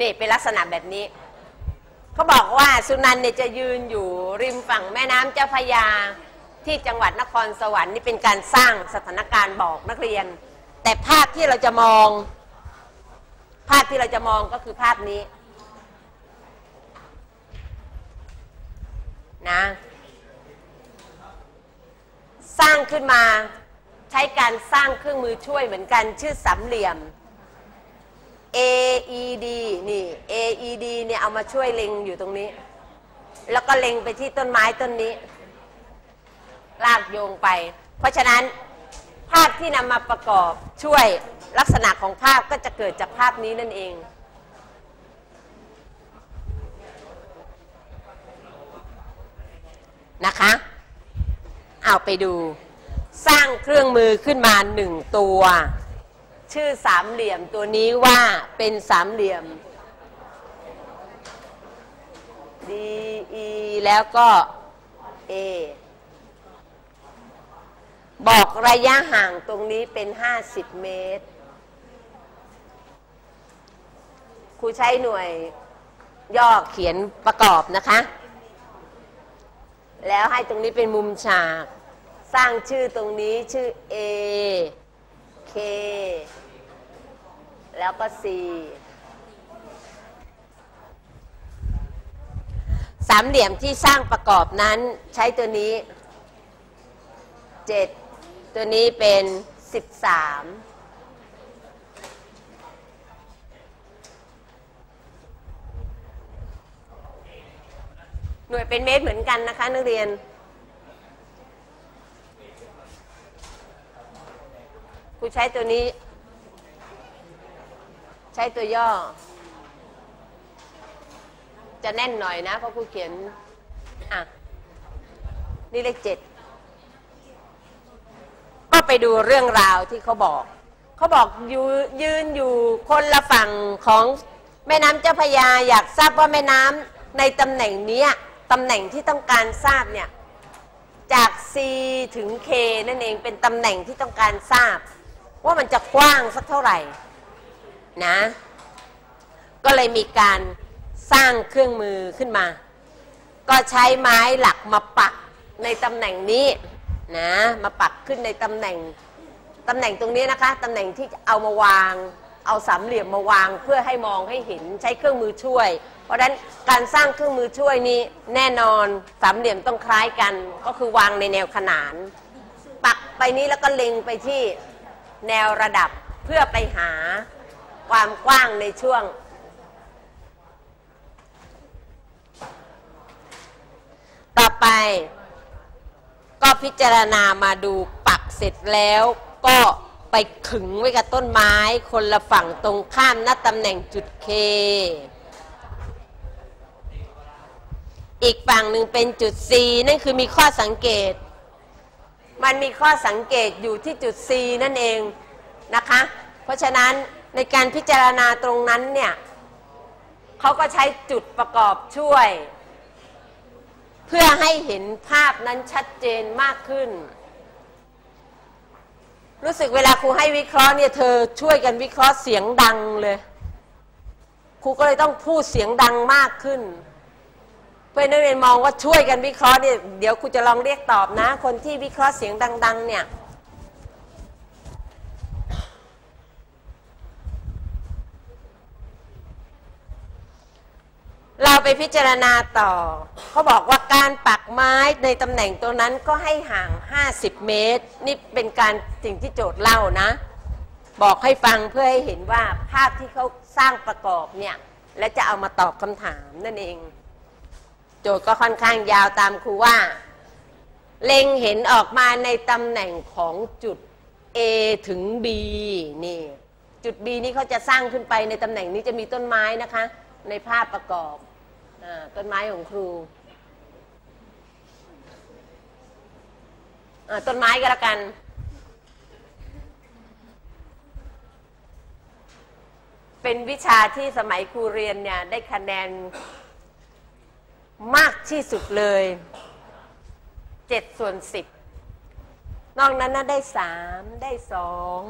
นี่เป็นลักษณะแบบนี้ เขาบอกว่าสุนันเนี่ยจะยืนอยู่ริมฝั่งแม่น้ำเจ้าพยาที่จังหวัดนครสวรรค์นี่เป็นการสร้างสถานการณ์บอกนักเรียน แต่ภาพที่เราจะมอง ภาพที่เราจะมองก็คือภาพนี้นะสร้างขึ้นมาใช้การสร้างเครื่องมือช่วยเหมือนกันชื่อสามเหลี่ยม AED นี่ AED เนี่ยเอามาช่วยเล็งอยู่ตรงนี้ แล้วก็เล็งไปที่ต้นไม้ต้นนี้ ลากโยงไป เพราะฉะนั้นภาพที่นำมาประกอบช่วยลักษณะของภาพก็จะเกิดจากภาพนี้นั่นเอง นะคะ เอาไปดู สร้างเครื่องมือขึ้นมาหนึ่งตัว ชื่อสามเหลี่ยมตัวนี้ว่าเป็นสามเหลี่ยม D E แล้วก็ A บอกระยะห่างตรงนี้เป็น 50 เมตร ครูใช้หน่วยย่อเขียนประกอบนะคะ แล้วให้ตรงนี้เป็นมุมฉาก สร้างชื่อตรงนี้ชื่อ A K แล้วก็ C สามเหลี่ยมที่สร้างประกอบนั้นใช้ตัวนี้ 7 ตัวนี้เป็น 13หน่วยเป็นเมตรเหมือนกันนะคะ นักเรียน ครูใช้ตัวนี้ ช้ตัวย่อ จะแน่นหน่อยนะ เพราะครูเขียน อะ นี่เลขเจ็ดก็ไปดูเรื่องราวที่เขาบอก เขาบอกอยู่ยืนอยู่คนละฝั่งของแม่น้ำเจ้าพยาอยากทราบว่าแม่น้ำในตำแหน่งนี้ตำแหน่งที่ต้องการทราบเนี่ยจาก C ถึง K นั่นเองเป็นตำแหน่งที่ต้องการทราบ ว่ามันจะกว้างสักเท่าไหร่ นะ ก็เลยมีการสร้างเครื่องมือขึ้นมา ก็ใช้ไม้หลักมาปักในตำแหน่งนี้นะมาปักขึ้นในตำแหน่งตำแหน่งตรงนี้นะคะตำแหน่งที่เอามาวาง เอาสามเหลี่ยมมาวางเพื่อให้มองให้เห็นใช้เครื่องมือช่วย เพราะฉะนั้นการสร้างเครื่องมือช่วยนี้แน่นอนสามเหลี่ยมต้องคล้ายกัน ก็คือวางในแนวขนาน ปักไปนี้แล้วก็เล็งไปที่แนวระดับเพื่อไปหา ความกว้างในช่วง ต่อไป ก็พิจารณามาดูปักเสร็จแล้วก็ไปขึงไว้กับต้นไม้ คนละฝั่งตรงข้ามหน้าตำแหน่งจุดเค อีกฝั่งหนึ่งเป็นจุด C นั่นคือมีข้อสังเกต มันมีข้อสังเกตอยู่ที่จุด C นั่นเองนะคะ เพราะฉะนั้น ในการพิจารณาตรงนั้นเนี่ยเขาก็ใช้จุดประกอบช่วย เพื่อให้เห็นภาพนั้นชัดเจนมากขึ้น รู้สึกเวลาครูให้วิเคราะห์เนี่ยเธอช่วยกันวิเคราะห์เสียงดังเลยครูก็เลยต้องพูดเสียงดังมากขึ้น เพื่อนนักเรียนมองว่าช่วยกันวิเคราะห์เนี่ยเดี๋ยวครูจะลองเรียกตอบนะ คนที่วิเคราะห์เสียงดัง ๆ เนี่ย เรา ไปพิจารณาต่อ เขาบอกว่าการปักไม้ในตำแหน่งตัวนั้นก็ให้ห่าง 50 เมตร นี่เป็นการสิ่งที่โจทย์เล่านะ บอกให้ฟังเพื่อให้เห็นว่าภาพที่เขาสร้างประกอบเนี่ย และจะเอามาตอบคำถามนั่นเอง โจทย์ก็ค่อนข้างยาวตามครูว่า เล็งเห็นออกมาในตำแหน่งของจุด A ถึง B นี่จุด B นี่เขาจะสร้างขึ้นไปในตำแหน่งนี้จะมีต้นไม้นะคะ ในภาพประกอบ ต้นไม้ของครูต้นไม้ก็แล้วกัน เป็นวิชาที่สมัยครูเรียนเนี่ย ได้คะแนนมากที่สุดเลยเจ็ดส่วนสิบนอกนั้นนะได้สามได้สอง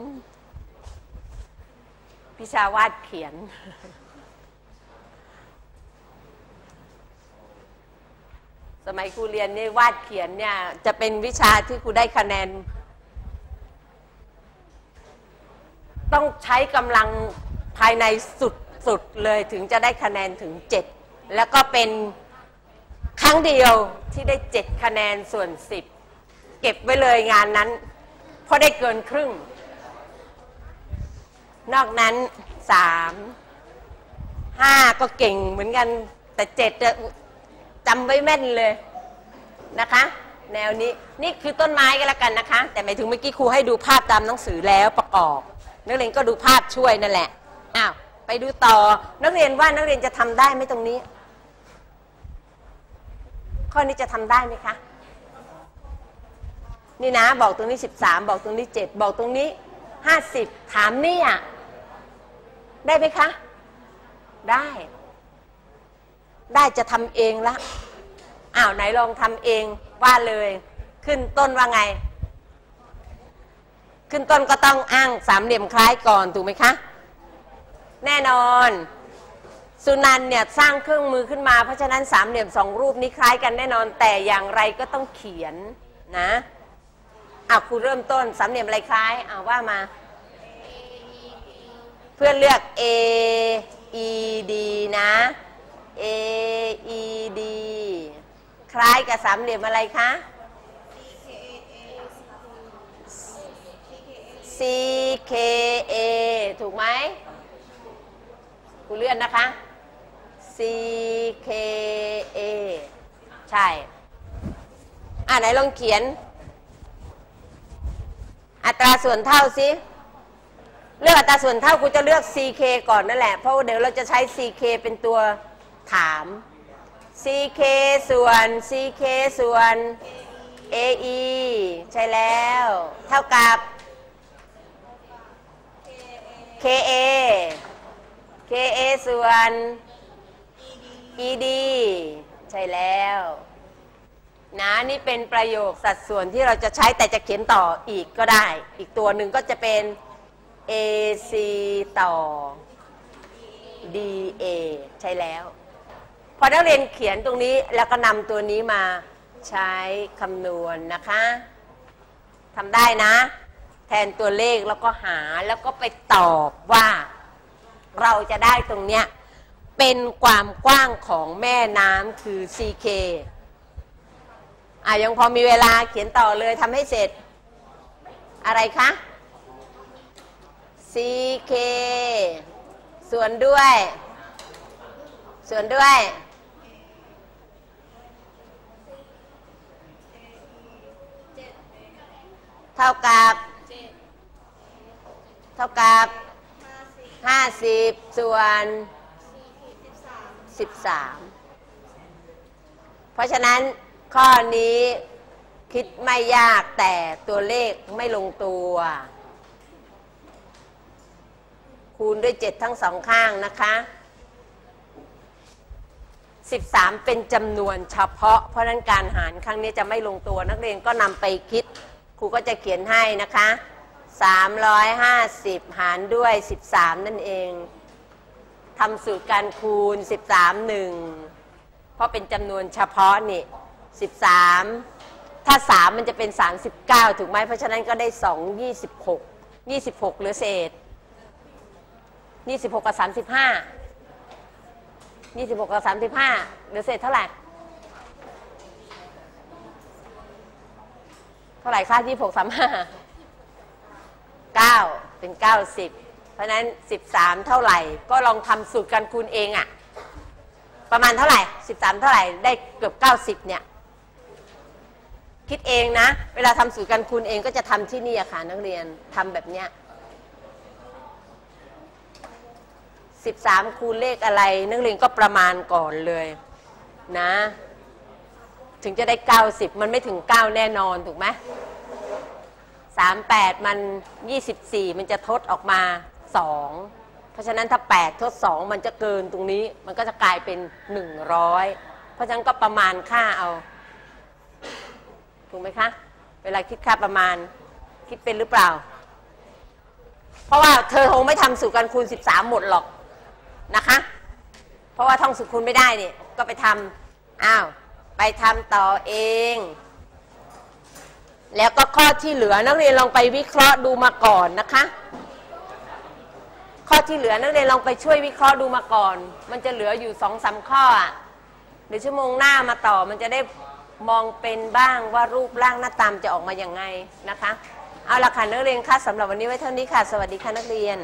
พิชาวาดเขียน มัยครูเรียนนี่วาดเขียนเนี่ยจะเป็นวิชาที่ครูได้คะแนน ต้องใช้กำลังภายในสุดสุดเลยถึงจะได้คะแนนถึงเจ็ดแล้วก็เป็นครั้งเดียวที่ได้เจ็ดคะแนนส่วนสิบเก็บไว้เลยงานนั้น เพราะได้เกินครึ่ง นอกนั้นสามห้าก็เก่งเหมือนกันแต่เจ็ด จะจำไว้แม่นเลยนะคะ แนวนี้นี่คือต้นไม้ก็แล้วกันนะคะ แต่หมายถึงเมื่อกี้ครูให้ดูภาพตามหนังสือแล้วประกอบ นักเรียนก็ดูภาพช่วยนั่นแหละอ้าวไปดูต่อนักเรียนว่านักเรียนจะทำได้ไหมตรงนี้ ข้อนี้จะทำได้ไหมคะนี่นะบอกตรงนี้ 13 บอกตรงนี้ 7 บอกตรงนี้ 50 ถามนี่อะได้ไหมคะ ได้ ได้จะทำเองละอ้าวไหนลองทำเองว่าเลย ขึ้นต้นว่าไง ขึ้นต้นก็ต้องอ้างสามเหลี่ยมคล้ายก่อนถูกไหมคะ แน่นอน สุนันเนี่ยสร้างเครื่องมือขึ้นมา เพราะฉะนั้นสามเหลี่ยมสองรูปนี้คล้ายกันแน่นอน แต่อย่างไรก็ต้องเขียนนะอะครูเริ่มต้นสามเหลี่ยมอะไรคล้ายอ่าว่ามา เพื่อเลือก A E D นะ A E D คล้ายกับสามเหลี่ยมอะไรคะ C K A ถูกไหมกูเลื่อนนะคะ C K A ใช่ อ่าไหนลองเขียน อัตราส่วนเท่าสิเลือกอัตราส่วนเท่ากูจะเลือก CK ก่อนนั่นแหละ เพราะว่าเดี๋ยวเราจะใช้ CK เป็นตัว ถาม CK ส่วน CK ส่วน AE ใช่แล้ว เท่ากับ KA KA ส่วน ED ใช่แล้วนะนี่เป็นประโยคสัดส่วนที่เราจะใช้แต่จะเขียนต่ออีกก็ได้ อีกตัวหนึ่งก็จะเป็น AC ต่อ DA ใช่แล้ว พอนักเรียนเขียนตรงนี้แล้วก็นำตัวนี้มาใช้คำนวณนนะคะทำได้นะ แทนตัวเลขแล้วก็หาแล้วก็ไปตอบว่า เราจะได้ตรงเนี้ยเป็นความกว้างของแม่น้ำคือ CK อะยังพอมีเวลาเขียนต่อเลยทำให้เสร็จ อะไรคะ CK ส่วนด้วย ส่วนด้วย ท่ากับเท่ากับ50ส่วน13เพราะฉะนั้นข้อนี้คิดไม่ยากแต่ตัวเลขไม่ลงตัว คูณด้วย7ทั้งสองข้างนะคะ13เป็นจำนวนเฉพาะ เพราะฉะนั้นการหารครั้งนี้จะไม่ลงตัวนักเรียนก็นำไปคิด ครูก็จะเขียนให้นะคะ 350 หารด้วย 13 นั่นเองทำสูตรการคูณ 13 1 เพราะเป็นจำนวนเฉพาะนี่13 ถ้า 3 มันจะเป็น 39 ถูกไหมเพราะฉะนั้นก็ได้ 2 26 26เหลือเศษ 26 กับ 35 26 กับ 35เหลือเศษเท่าไหร่ เท่าไหร่คะ26 35 9เป็น90เพราะนั้น13เท่าไหร่ ก็ลองทำสูตรการคูณเองอะประมาณเท่าไหร่13เท่าไหร่ได้เกือบ90เนี่ย คิดเองนะ เวลาทำสูตรการคูณเองก็จะทำที่นี่อะค่ะนักเรียนทำแบบเนี้ย13คูณเลขอะไร นักเรียนก็ประมาณก่อนเลยนะ ถึงจะได้ 90 มันไม่ถึง 9 แน่นอนถูกไหม38 มัน 24 มันจะทดออกมา 2 เพราะฉะนั้นถ้า 8 ทด 2 มันจะเกินตรงนี้ มันก็จะกลายเป็น 100 เพราะฉะนั้นก็ประมาณค่าเอา ถูกไหมคะ เวลาคิดค่าประมาณคิดเป็นหรือเปล่า เพราะว่าเธอคงไม่ทำสูตรการคูณ 13 หมดหรอกนะคะ เพราะว่าท่องสูตรคูณไม่ได้เนี่ยก็ไปทำอ้าว ไปทำต่อเอง แล้วก็ข้อที่เหลือนักเรียนลองไปวิเคราะห์ดูมาก่อนนะคะ ข้อที่เหลือนักเรียนลองไปช่วยวิเคราะห์ดูมาก่อน มันจะเหลืออยู่สองสามข้ออะเดี๋ยวชั่วโมงหน้ามาต่อมันจะได้มองเป็นบ้างว่ารูปร่างหน้าตามจะออกมาอย่างไงนะคะ เอาละค่ะนักเรียนคะสำหรับวันนี้ไว้เท่านี้ค่ะ สวัสดีค่ะนักเรียน